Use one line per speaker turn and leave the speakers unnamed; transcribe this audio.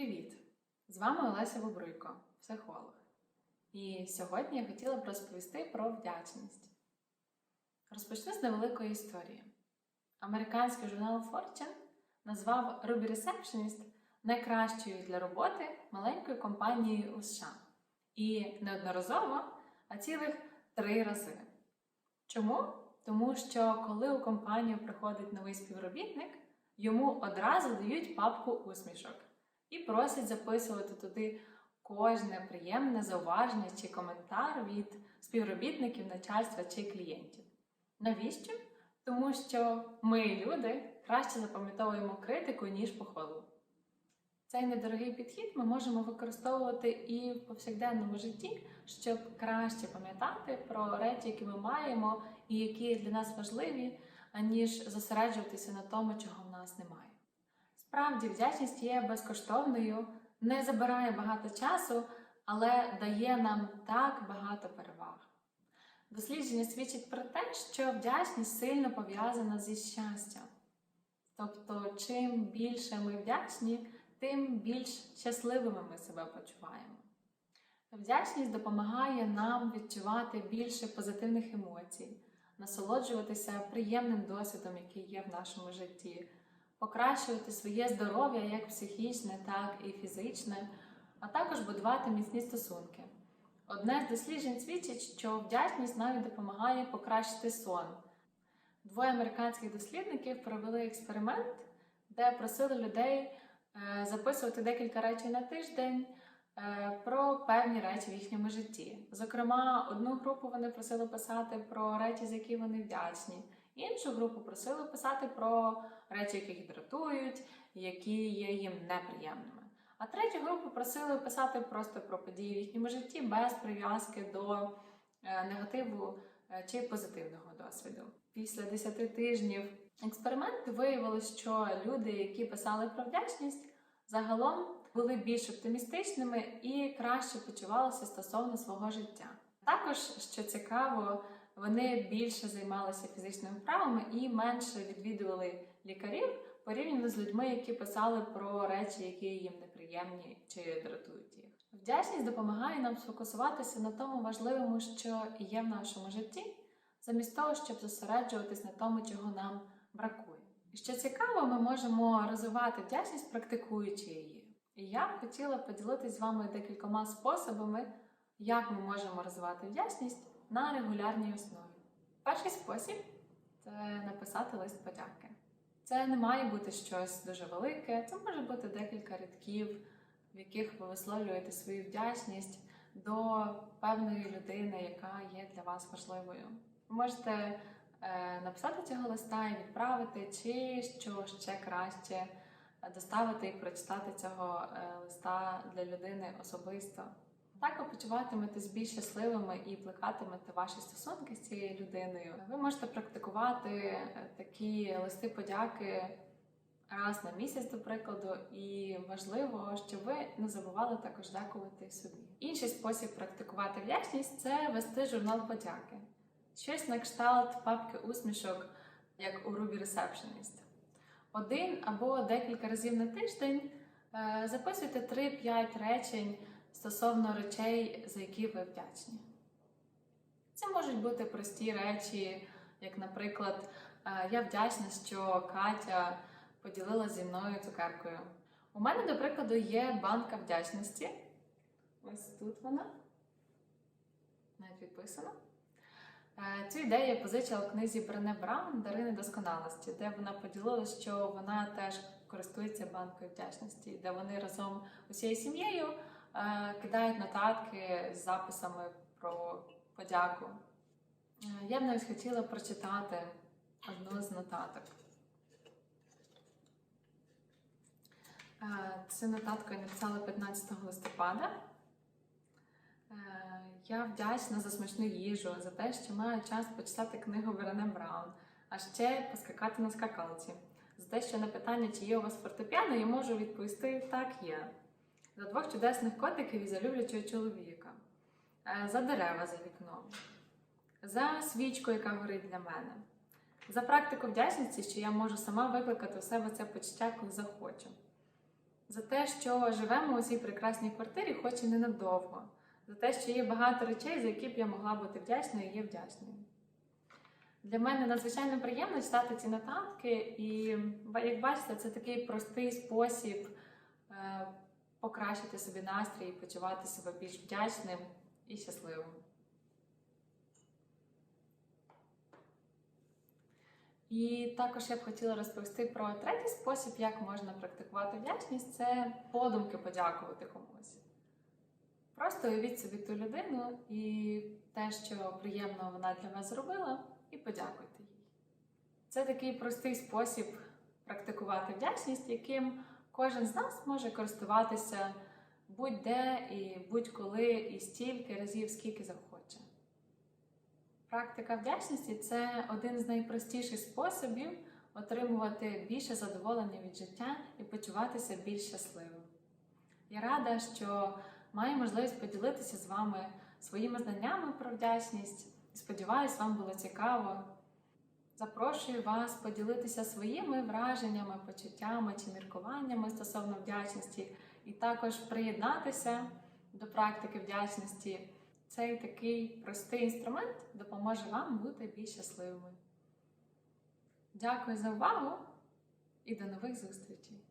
Привіт! З вами Олеся Бобруйко, психолог. І сьогодні я хотіла б розповісти про вдячність. Розпочну з невеликої історії. Американський журнал Fortune назвав Ruby Receptionist найкращою для роботи маленькою компанією у США. І неодноразово, а цілих три рази. Чому? Тому що коли у компанію приходить новий співробітник, йому одразу дають папку усмішок і просять записувати туди кожне приємне зауваження чи коментар від співробітників, начальства чи клієнтів. Навіщо? Тому що ми, люди, краще запам'ятовуємо критику, ніж похвалу. Цей недорогий підхід ми можемо використовувати і в повсякденному житті, щоб краще пам'ятати про речі, які ми маємо і які для нас важливі, аніж зосереджуватися на тому, чого в нас немає. Справді, вдячність є безкоштовною, не забирає багато часу, але дає нам так багато переваг. Дослідження свідчить про те, що вдячність сильно пов'язана зі щастям. Тобто, чим більше ми вдячні, тим більш щасливими ми себе почуваємо. Вдячність допомагає нам відчувати більше позитивних емоцій, насолоджуватися приємним досвідом, який є в нашому житті, покращувати своє здоров'я як психічне, так і фізичне, а також будувати міцні стосунки. Одне з досліджень свідчить, що вдячність навіть допомагає покращити сон. Двоє американських дослідників провели експеримент, де просили людей е, записувати декілька речей на тиждень е, про певні речі в їхньому житті. Зокрема, одну групу вони просили писати про речі, за які вони вдячні, іншу групу просили писати про речі, які їх дратують, які є їм неприємними. А третю групу просили писати просто про події в їхньому житті без прив'язки до е, негативу е, чи позитивного досвіду. Після 10 тижнів експерименту виявилось, що люди, які писали про вдячність, загалом були більш оптимістичними і краще почувалися стосовно свого життя. Також, що цікаво, вони більше займалися фізичними вправами і менше відвідували лікарів порівняно з людьми, які писали про речі, які їм неприємні чи дратують їх. Вдячність допомагає нам сфокусуватися на тому важливому, що є в нашому житті, замість того, щоб зосереджуватись на тому, чого нам бракує. Що цікаво, ми можемо розвивати вдячність, практикуючи її. І я хотіла поділитися з вами декількома способами, як ми можемо розвивати вдячність на регулярній основі. Перший спосіб це написати лист подяки. Це не має бути щось дуже велике, це може бути декілька рядків, в яких ви висловлюєте свою вдячність до певної людини, яка є для вас важливою. Ви можете е, написати цього листа і відправити, чи що ще краще доставити і прочитати цього е, листа для людини особисто. Так ви почуватиметесь більш щасливими і плекатимете ваші стосунки з цією людиною. Ви можете практикувати е, такі листи подяки раз на місяць, до прикладу, і важливо, щоб ви не забували також дякувати собі. Інший спосіб практикувати вдячність це вести журнал подяки. Щось на кшталт папки усмішок, як у Ruby Receptionist. Один або декілька разів на тиждень е, записуйте 3-5 речень стосовно речей, за які ви вдячні. Це можуть бути прості речі, як, наприклад, я вдячна, що Катя поділилася зі мною цукеркою. У мене, до прикладу, є банка вдячності. Ось тут вона. Навіть підписана. Е, Цю ідею я позичила в книзі Брене Браун Дарини досконалості, де вона поділилася, що вона теж користується банкою вдячності, де вони разом усією сім'єю кидають нотатки з записами про подяку. Е, Я б навіть хотіла прочитати одну з нотаток. Е, Цю нотатку я написала 15 листопада. Е, Я вдячна за смачну їжу, за те, що маю час почитати книгу Берене Браун, а ще поскакати на скакалці. За те, що на питання, чи є у вас фортепіано, я можу відповісти так є. За двох чудесних котиків і за люблячого чоловіка, Е, за дерева за вікном, за свічку, яка горить для мене, за практику вдячності, що я можу сама викликати у себе це почуття, коли захочу. за те, що живемо у цій прекрасній квартирі, хоч і ненадовго, за те, що є багато речей, за які б я могла бути вдячною і є вдячною. Для мене надзвичайно приємно читати ці нотатки, і як бачите, це такий простий спосіб е, покращити собі настрій і почувати себе більш вдячним і щасливим. І також я б хотіла розповісти про третій спосіб, як можна практикувати вдячність це подумки подякувати комусь. Просто уявіть собі ту людину і те, що приємно вона для вас зробила, і подякуйте їй. Це такий простий спосіб практикувати вдячність, яким кожен з нас може користуватися будь-де і будь-коли, і стільки разів, скільки захоче. Практика вдячності це один з найпростіших способів отримувати більше задоволення від життя і почуватися більш щасливим. Я рада, що маю можливість поділитися з вами своїми знаннями про вдячність. Сподіваюсь, вам було цікаво. Запрошую вас поділитися своїми враженнями, почуттями чи міркуваннями стосовно вдячності, і також приєднатися до практики вдячності. Цей такий простий інструмент допоможе вам бути більш щасливими. Дякую за увагу і до нових зустрічей!